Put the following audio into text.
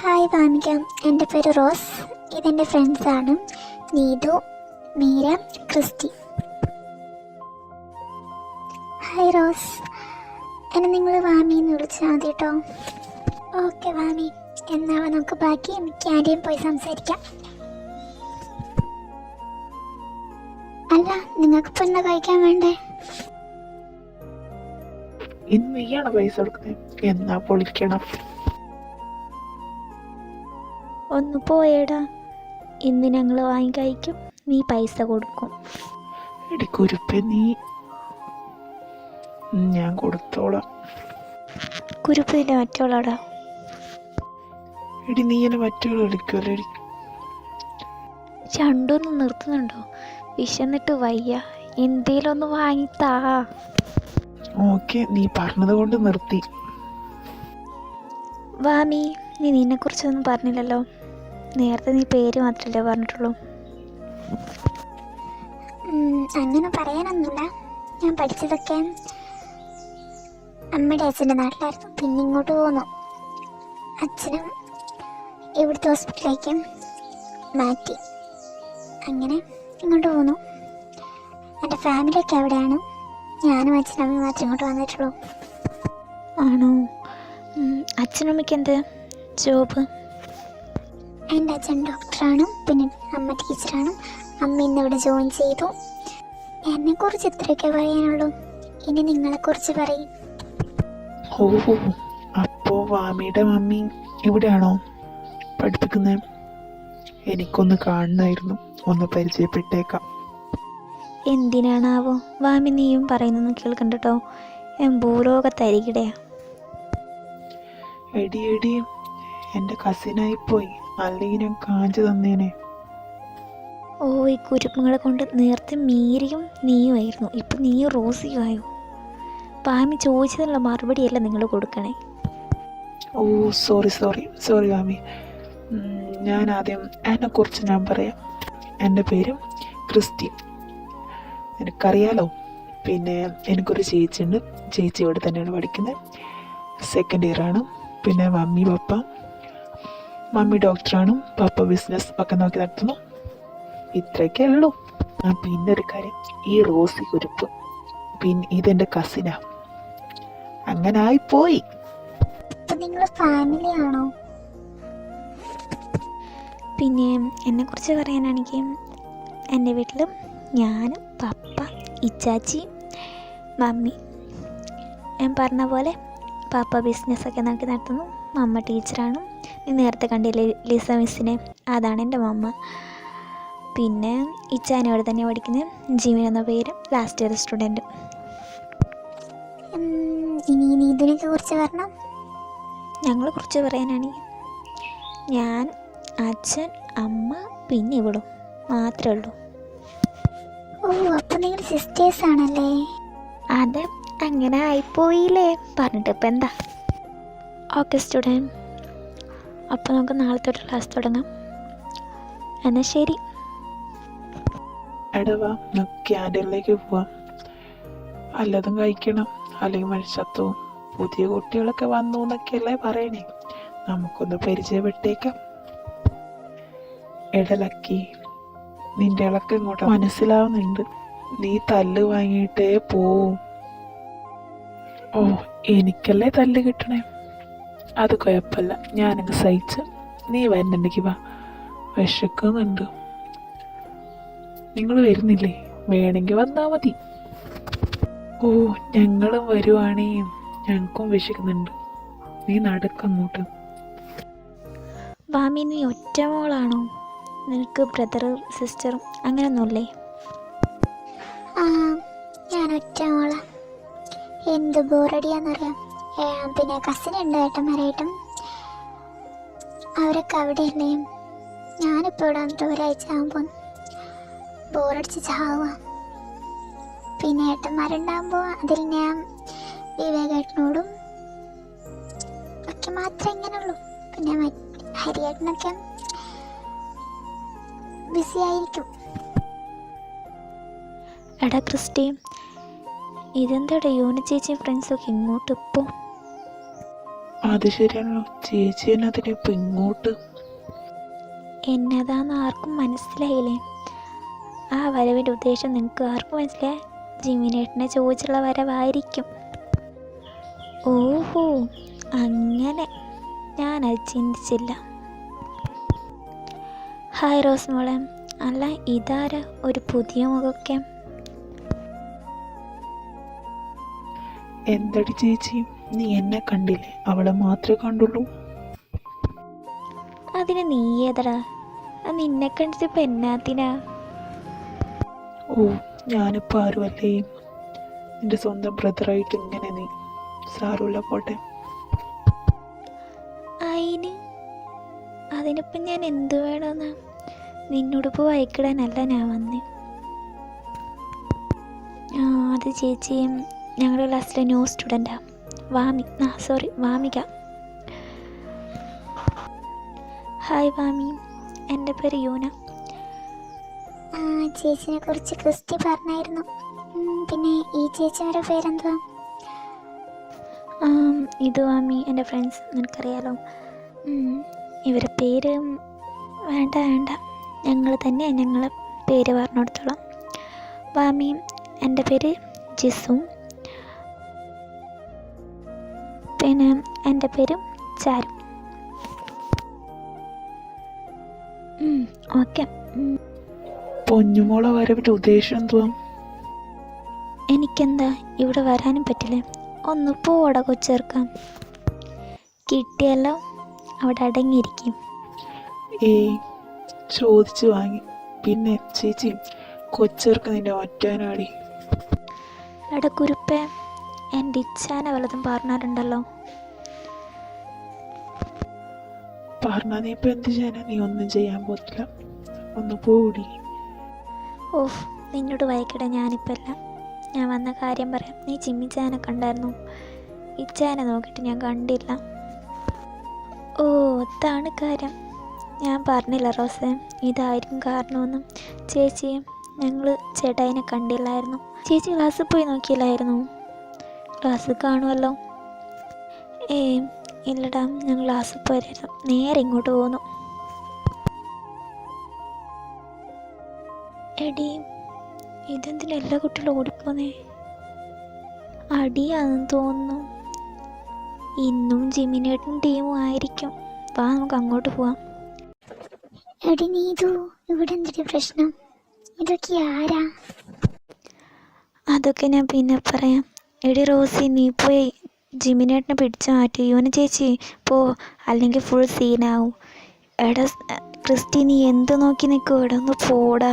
Hi Vamika എന്റെ പേര് Rose. ഇതെന്റെ ഫ്രണ്ട്സാണ് Neethu Meera Christy. Hi Rose. എന്നെ നിങ്ങൾ വാമി എന്ന് വിളിച്ചാൽ മതി കേട്ടോ ഓക്കെ വാമി. എന്നാൽ നമുക്ക് ബാക്കി ക്യാന്റീൻ പോയി സംസാരിക്കാം. അല്ല നിങ്ങൾക്ക് എന്താ കഴിക്കാൻ വേണ്ടേ? ഇന്ന് നീയാണ് പൈസ കൊടുക്കുന്നത്. എന്നാ പൊളിക്കണം. ഒന്ന് പോയടാ. ഇന്ന് ഞങ്ങൾ വാങ്ങി കഴിക്കും. നീ പൈസ കൊടുക്കും. കുരുപ്പെ നീ ഞാൻ കൊടുത്തോളാം. കുരുപ്പിന്റെ മറ്റോളാടാ എടി നീ എന്നെ മറ്റുള്ള വിളിക്കുമല്ലോ എടി. ചണ്ടൊന്ന് നിർത്തുന്നുണ്ടോ? വിശന്നിട്ട് വയ്യ. എന്തേലും ഒന്ന് വാങ്ങിത്താ. ഓക്കെ നീ പറഞ്ഞത് കൊണ്ട് നിർത്തി. വാമി നീ നിന്നെക്കുറിച്ചൊന്നും പറഞ്ഞില്ലല്ലോ. നേരത്തെ നീ പേര് മാത്രമല്ലേ പറഞ്ഞിട്ടുള്ളൂ. അങ്ങനെ പറയാനൊന്നുമില്ല. ഞാൻ പഠിച്ചതൊക്കെ അമ്മയുടെ അച്ഛന്റെ നാട്ടിലായിരുന്നു. പിന്നെ ഇങ്ങോട്ട് പോന്നു. അച്ഛനും ഇവിടുത്തെ ഹോസ്പിറ്റലിലേക്ക് മാറ്റി. അങ്ങനെ ഇങ്ങോട്ട് പോന്നു. എന്റെ ഫാമിലിയൊക്കെ അവിടെയാണ്. ഞാനും അച്ഛനും അമ്മയും മാത്രമേ ഇങ്ങോട്ട് വന്നിട്ടുള്ളൂ. ആണോ? അച്ഛനമ്മയ്ക്ക് എന്ത്? ജോബ്? എന്റെ അച്ഛൻ ഡോക്ടറാണ് പിന്നെ അമ്മ ടീച്ചറാണ്. അമ്മ ഇന്നിവിടെ ജോയിൻ ചെയ്തു. എന്നെ എന്നെക്കുറിച്ച് ഇത്രയൊക്കെ പറയാനുള്ളൂ. ഇനി നിങ്ങളെ നിങ്ങളെക്കുറിച്ച് പറയും. ഓ അപ്പോ വാമിയുടെ മമ്മി ഇവിടെയാണോ പഠിപ്പിക്കുന്നത് എനിക്കൊന്ന് കാണണമായിരുന്നു ഒന്ന് പരിചയപ്പെട്ടേക്കാം. എന്തിനാണാവോ? വാമി നീയും പറയുന്നൊന്നും കേൾക്കണ്ടോ ഞാൻ ഭൂലോകത്തരികിടയാ എടി എടി എന്റെ കസിനായി പോയി അല്ലെങ്കിൽ ഞാൻ കാഞ്ചു തന്നേനെ. ഓ ഈ കുരുപ്പങ്ങളെ കൊണ്ട് നേരത്തെ മീരിയും നീയുമായിരുന്നു ഇപ്പം നീയും റോസിയും ആയോ? പാമി ചോദിച്ചതിനുള്ള മറുപടിയല്ല നിങ്ങൾ കൊടുക്കണേ? ഓ സോറി സോറി സോറി പാമി. ഞാൻ ആദ്യം എന്നെക്കുറിച്ച് ഞാൻ പറയാം. എന്റെ പേര് ക്രിസ്റ്റി എനിക്കറിയാലോ പിന്നെ എനിക്കൊരു ചേച്ചിയുണ്ട്. ചേച്ചി ഇവിടെ തന്നെയാണ് പഠിക്കുന്നത് സെക്കൻഡ് ഇയർ ആണ്. പിന്നെ മമ്മി പപ്പ. മമ്മി ഡോക്ടറാണ് പാപ്പ ബിസിനസ് ഒക്കെ നോക്കി നടത്തുന്നു. ഇത്രയൊക്കെ ഉള്ളൂ ആ പിന്നെ ഒരു കാര്യം. ഈ റോസി കുരുപ്പ്. പിന്നെ ഇതെന്റെ കസിനാ അങ്ങനെ ആയിപ്പോയി. നിങ്ങൾ ഫാമിലി ആണോ? പിന്നെ എന്നെക്കുറിച്ച് പറയാനാണെങ്കിൽ എന്റെ വീട്ടിലും ഞാനും പപ്പ ഇച്ചാച്ചി മമ്മി. ഞാൻ പറഞ്ഞ പോലെ പാപ്പ ബിസിനസ്സൊക്കെ നോക്കി നടത്തുന്നു. മമ്മ ടീച്ചറാണ് നേരത്തെ കണ്ടില്ലേ ലിസ മിസ്സിനെ. അതാണ് എന്റെ മമ്മ പിന്നെ ഇച്ചാൻ ഇവിടെ തന്നെ പഠിക്കുന്നത് ജിമിൻ എന്ന പേര്. ലാസ്റ്റ് ഇയർ സ്റ്റുഡന്റ് ഇനി ഇതിനൊക്കെ കുറിച്ച് പറഞ്ഞാൽ ഞങ്ങളെ കുറിച്ച് പറയാനാണെങ്കിൽ ഞാൻ അച്ഛൻ അമ്മ പിന്നെ ഇവിടും മാത്രമേ ഉള്ളൂ. ഓ അപ്പൊ നിങ്ങൾ സിസ്റ്റേഴ്സ് ആണല്ലേ? അതെ അങ്ങനെ ആയിപ്പോയില്ലേ. പറഞ്ഞിട്ട് ഇപ്പം എന്താ? ഓക്കെ സ്റ്റുഡന്റ് അപ്പോൾ നമുക്ക് നാളെ തൊട്ട് ക്ലാസ് തുടങ്ങാം. എന്നാൽ ശരി. എടവാ ക്യാന്റീനിലേക്ക് പോവാം. വല്ലതും കഴിക്കണം. അല്ലെങ്കിൽ മനുഷ്യത്വവും. പുതിയ കുട്ടികളൊക്കെ വന്നു എന്നൊക്കെയല്ലേ പറയണേ. നമുക്കൊന്ന് പരിചയപ്പെട്ടേക്കാം. ഇടലക്കി നിന്റെ ഇളക്കം ഇങ്ങോട്ട് മനസ്സിലാവുന്നുണ്ട്. നീ തല്ല് വാങ്ങിയിട്ടേ പോവും. ഓ എനിക്കല്ലേ തല്ല് കിട്ടണേ? അത് കുഴപ്പമില്ല. ഞാനങ്ങ് സഹിച്ച്. നീ വരുന്നുണ്ടെങ്കിൽ വാ. വിശക്കുന്നുണ്ട്. നിങ്ങൾ വരുന്നില്ലേ? വേണമെങ്കിൽ വന്നാൽ മതി. ഓ ഞങ്ങളും വരുവാണേ. ഞങ്ങൾക്കും വിശക്കുന്നുണ്ട്. നീ നടക്കങ്ങോട്ട് വാമി നീ ഒറ്റ മോളാണോ? നിനക്ക് ബ്രദറും സിസ്റ്ററും അങ്ങനെയൊന്നുമില്ലേ ആ ഞാൻ ഒറ്റ മോളാ. എന്ത് ബോറടിയാന്നറിയാം. പിന്നെ കസിൻ ഉണ്ട് ഏട്ടന്മാരായിട്ടും. അവരൊക്കെ അവിടെ ഉണ്ട് ഞാനിപ്പോൾ ഇവിടെ വന്നിട്ട് ഒരാഴ്ച ആകുമ്പോൾ ബോറടിച്ച് ചാവുക. പിന്നെ ഏട്ടന്മാരുണ്ടാകുമ്പോൾ അതിൽ ഞാൻ വിവേകേട്ടനോടും ഒക്കെ മാത്രമേ ഇങ്ങനെയുള്ളൂ. പിന്നെ ഹരിയേട്ടനൊക്കെ ബിസി ആയിരിക്കും. എടാ ക്രിസ്റ്റി ഇതെന്താടാ? യൂണി ചേച്ചിയും ഫ്രണ്ട്സൊക്കെ ഇങ്ങോട്ട് ഇപ്പോൾ അത് ശരിയാണല്ലോ. ചേച്ചി തന്നെ അതിനിപ്പോൾ ഇങ്ങോട്ട്. എന്നതാന്ന് ആർക്കും മനസ്സിലായില്ലേ? ആ വരവിന്റെ ഉദ്ദേശം നിങ്ങൾക്ക് ആർക്കും മനസ്സിലായി? ജിമിനേട്ടനെ ചോദിച്ചുള്ള വരവായിരിക്കും. ഓഹോ അങ്ങനെ. ഞാനത് ചിന്തിച്ചില്ല. ഹായ് റോസ് മോളെ. അല്ല ഇതാരാ? ഒരു പുതിയ മുഖമൊക്കെ എന്തടി ചേച്ചി? നീ എന്നെ കണ്ടില്ലേ? അവളെ മാത്രമേ കണ്ടുള്ളൂ. അതിന് നീ ഏതടാ നിന്നെ കണ്ടിട്ട് എന്നാത്തിനാ? ഓ ഞാനിപ്പോൾ ആരുമല്ലേ? നിന്റെ സ്വന്തം ബ്രദറായിട്ട് ഇങ്ങനെ നീ സാരമില്ല പോട്ടെ. അയിന് അതിനിപ്പം ഞാൻ എന്ത് വേണമെന്ന് നിന്നോടിപ്പോൾ വൈക്കിടാനല്ല ഞാൻ വന്നേ. ആ അത് ചേച്ചിയും ഞങ്ങളുടെ ക്ലാസ്സിലെ ന്യൂ സ്റ്റുഡന്റാ വാമി ആ സോറി വാമിക. ഹായ് വാമി. എന്റെ പേര് യൂന. ചേച്ചിനെ കുറിച്ച് ക്രിസ്റ്റി പറഞ്ഞായിരുന്നു. പിന്നെ ഈ ചേച്ചിയുടെ പേരെന്തുവാ? ഇത് വാമി എന്റെ ഫ്രണ്ട്സ് നിനക്കറിയാലോ. ഇവരുടെ ഇവരെ പേര് വേണ്ട വേണ്ട. ഞങ്ങൾ തന്നെ ഞങ്ങളെ പേര് പറഞ്ഞു കൊടുത്തോളാം വാമി എന്റെ പേര് ജിസു. പിന്നെ എന്റെ പേര് ചാരു. ഓക്കെ. പൊന്നുമോളെ വരവിന്റെ ഉദ്ദേശം എന്തുവാ? എനിക്കെന്താ ഇവിടെ വരാനും പറ്റില്ലേ. ഒന്ന് പോടെ കൊച്ചേർക്കാം. കിട്ടിയല്ലോ. അവിടെ അടങ്ങിയിരിക്കും. ഏയ് ചോദിച്ചു വാങ്ങി. പിന്നെ ചേച്ചി കൊച്ചേർക്ക് നിന്റെ ഒറ്റാനാടി എടാ കുരുപ്പേ എന്റെ ഇച്ഛാനെ വല്ലതും പറഞ്ഞാലുണ്ടല്ലോ പറഞ്ഞാൽ നീ ഇപ്പം എന്ത് ചെയ്യാനാ? നീ ഒന്നും ചെയ്യാൻ ഒന്ന് പോടി. ഓഫ് നിന്നോട് വായിക്കട ഞാനിപ്പോൾ അല്ല. ഞാൻ വന്ന കാര്യം പറയാം. നീ ചിമ്മിച്ചാനെ കണ്ടായിരുന്നു. ഇച്ചാനെ നോക്കിയിട്ട് ഞാൻ കണ്ടില്ല. ഓ അതാണ് കാര്യം. ഞാൻ പറഞ്ഞില്ല റോസേ. ഇതായിരിക്കും കാരണമെന്നും. ചേച്ചിയും ഞങ്ങൾ ചേട്ടായിനെ കണ്ടില്ലായിരുന്നു. ചേച്ചി ക്ലാസ്സിൽ പോയി നോക്കിയില്ലായിരുന്നു. ക്ലാസ്സിൽ കാണുമല്ലോ. ഏ ഇല്ലടാ ഞാൻ ക്ലാസ്സിൽ പോയിരുന്നു നേരെ ഇങ്ങോട്ട് പോന്നു എടി ഇതെന്തിനാ എല്ലാ കുട്ടികളും ഓടിപ്പോന്നേ? അടിയാണെന്ന് തോന്നുന്നു. ഇന്നും ജിമിനേട്ടും ടീമും ആയിരിക്കും. വാ നമുക്ക് അങ്ങോട്ട് പോവാം. എടി നീതു ഇവിടെ എന്തൊരു പ്രശ്നം? ഇതൊക്കെ ആരാ? അതൊക്കെ ഞാൻ പിന്നെ പറയാം. എടി റോസി നീ പോയി ജിമിനേട്ടിനെ പിടിച്ചു മാറ്റി. യുവന ചേച്ചി പോ അല്ലെങ്കിൽ ഫുൾ സീനാവും എടാ ക്രിസ്റ്റി നീ എന്ത് നോക്കി നിൽക്കും എടാ ഒന്ന് പോടാ.